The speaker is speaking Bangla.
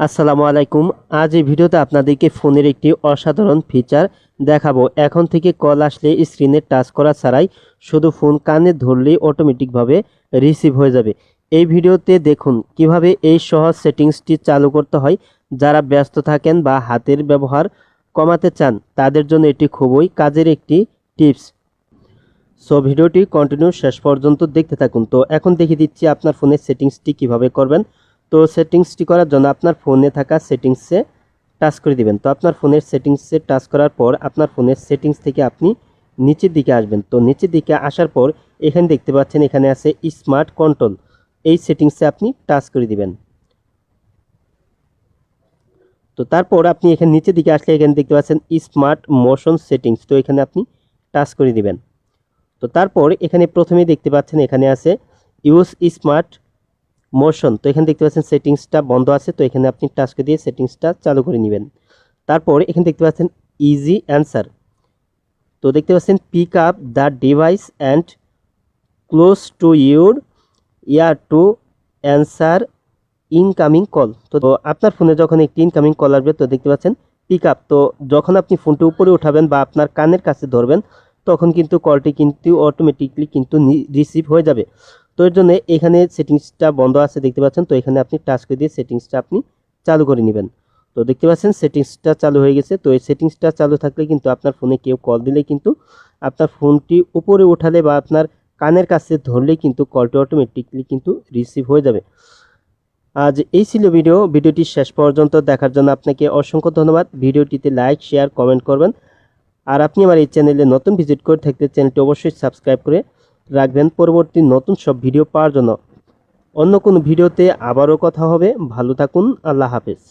আসসালামু আলাইকুম। আজ এই ভিডিওতে আপনাদেরকে ফোনের একটি অসাধারণ ফিচার দেখাবো। এখন থেকে কল আসলে স্ক্রিনে টাচ করা ছাড়াই শুধু ফোন কানে ধরলেই অটোমেটিকভাবে রিসিভ হয়ে যাবে। এই ভিডিওতে দেখুন কীভাবে এই সহজ সেটিংসটি চালু করতে হয়। যারা ব্যস্ত থাকেন বা হাতের ব্যবহার কমাতে চান, তাদের জন্য এটি খুবই কাজের একটি টিপস সো ভিডিওটি কন্টিনিউ শেষ পর্যন্ত দেখতে থাকুন। তো, এখন দেখিয়ে দিচ্ছি আপনার ফোনের সেটিংসটি কীভাবে করবেন। তো সেটিংসটি করার জন্য আপনার ফোনে থাকা সেটিংসে টাচ করে দিবেন। তো আপনার ফোনের সেটিংসে টাচ করার পর আপনার ফোনের সেটিংস থেকে আপনি নিচের দিকে আসবেন। তো নিচের দিকে আসার পর এখানে দেখতে পাচ্ছেন এখানে আছে স্মার্ট কন্ট্রোল এই সেটিংসে আপনি টাচ করে দিবেন। তো তারপর আপনি এখানে নিচের দিকে আসলে এখানে দেখতে পাচ্ছেন স্মার্ট মোশন সেটিংস তো এখানে আপনি টাচ করে দিবেন। তো তারপর এখানে প্রথমেই দেখতে পাচ্ছেন এখানে আছে ইউজ স্মার্ট মোশন তো এখানে দেখতে পাচ্ছেন সেটিংসটা বন্ধ আছে, তো এখানে আপনি টাচ করে দিয়ে সেটিংসটা চালু করে নেবেন। তারপর এখানে দেখতে পাচ্ছেন ইজি অ্যান্সার তো দেখতে পাচ্ছেন pick up the device and close to your ear to answer incoming call তো আপনার ফোনে যখন একটি ইনকামিং কল আসবে, তো দেখতে পাচ্ছেন পিক আপ তো যখন আপনি ফোনটি উপরে উঠাবেন বা আপনার কানের কাছে ধরবেন, তখন কিন্তু কলটি কিন্তু অটোমেটিকলি কিন্তু রিসিভ হয়ে যাবে। তো এর জন্য এখানে সেটিংসটা বন্ধ আছে, দেখতে পাচ্ছেন? তো এখানে আপনি টাচ করে দিয়ে সেটিংসটা আপনি চালু করে নেবেন। তো দেখতে পাচ্ছেন, সেটিংসটা চালু হয়ে গেছে। তো এই সেটিংসটা চালু থাকলে কিন্তু আপনার ফোনে কেউ কল দিলে কিন্তু আপনার ফোনটি উপরে উঠালে বা আপনার কানের কাছে ধরলেই কিন্তু কলটি অটোমেটিকলি কিন্তু রিসিভ হয়ে যাবে। আজ এই ছিল ভিডিও। ভিডিওটি শেষ পর্যন্ত দেখার জন্য আপনাকে অসংখ্য ধন্যবাদ। ভিডিওটিতে লাইক, শেয়ার, কমেন্ট করবেন। আর আপনি আমার এই চ্যানেলে নতুন ভিজিট করে থাকলে চ্যানেলটি অবশ্যই সাবস্ক্রাইব করে রাখবেন পরবর্তী নতুন সব ভিডিও পাওয়ার জন্য। অন্য কোনো ভিডিওতে আবারও কথা হবে। ভালো থাকুন। আল্লাহ হাফেজ।